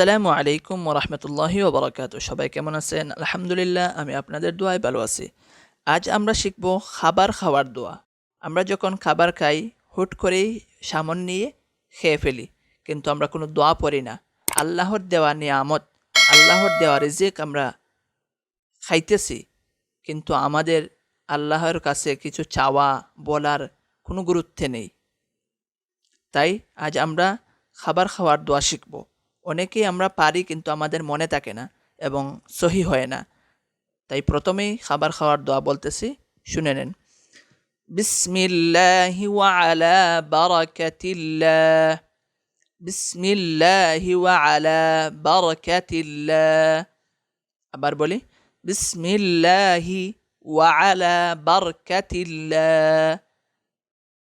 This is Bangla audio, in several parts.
আসসালামু আলাইকুম ওরহমতুল্লাহি ওবরাকাত সবাই কেমন আছেন? আলহামদুলিল্লাহ, আমি আপনাদের দোয়ায় ভালো আছি। আজ আমরা শিখব খাবার খাওয়ার দোয়া। আমরা যখন খাবার খাই, হুট করেই সামন নিয়ে খেয়ে ফেলি। কিন্তু আমরা কোনো দোয়া পড়ি না। আল্লাহর দেওয়া নিয়ামত, আল্লাহর দেওয়া রিজিক আমরা খাইতেছি। কিন্তু আমাদের আল্লাহর কাছে কিছু চাওয়া বলার কোনো গুরুত্ব নেই। তাই আজ আমরা খাবার খাওয়ার দোয়া শিখব। অনেকেই আমরা পারি কিন্তু আমাদের মনে থাকে না এবং সহি হয় না। তাই প্রথমেই খাবার খাওয়ার দোয়া বলতেছি, শুনে নেন। বিসমিল্লাহি ওয়ালা বারাকাতিল্লাহ। বিসমিল্লাহি ওয়ালা বারাকাতিল্লাহ। আবার বলি, বিসমিল্লাহি ওয়ালা বারকাতিল্লাহ।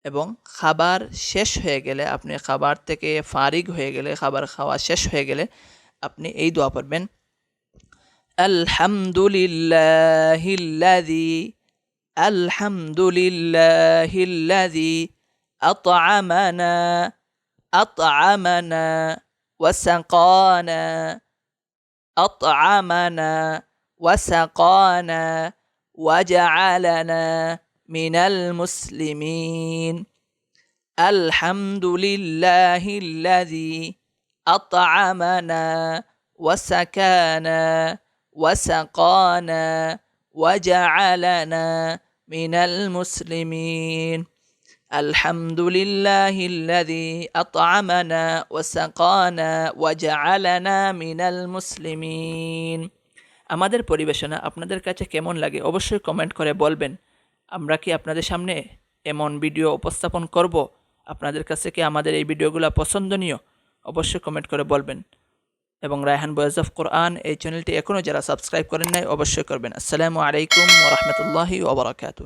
এবং খাবার শেষ হয়ে গেলে আপনি খাবার থেকে ফারিগ হয়ে গেলে খাবার খাওয়া শেষ হয়ে গেলে আপনি এই দোয়া পড়বেন আলহামদুলিল্লাহিল্লাযী আলহামদুলিল্লাহিল্লাযী আত'আমানা আত'আমানা ওয়াসাকানা আত'আমানা ওয়াসাকানা وجعلنا من المسلمين الحمد لله الذي أطعمنا وسكانا وسقانا وجعلنا من المسلمين الحمد لله الذي أطعمنا وسقانا وجعلنا من المسلمين আমাদের পরিবেশনা আপনাদের কাছে কেমন লাগে অবশ্যই কমেন্ট করে বলবেন আমরা কি আপনাদের সামনে এমন ভিডিও উপস্থাপন করব? আপনাদের কাছে কি আমাদের এই ভিডিওগুলো পছন্দনীয়? অবশ্যই কমেন্ট করে বলবেন। এবং রায়হান বয়েজ অফ কোরআন এই চ্যানেলটি এখনও যারা সাবস্ক্রাইব করেন নাই, অবশ্যই করবেন। আসসালামু আলাইকুম ওরহমতুল্লাহি ওবরাকাতু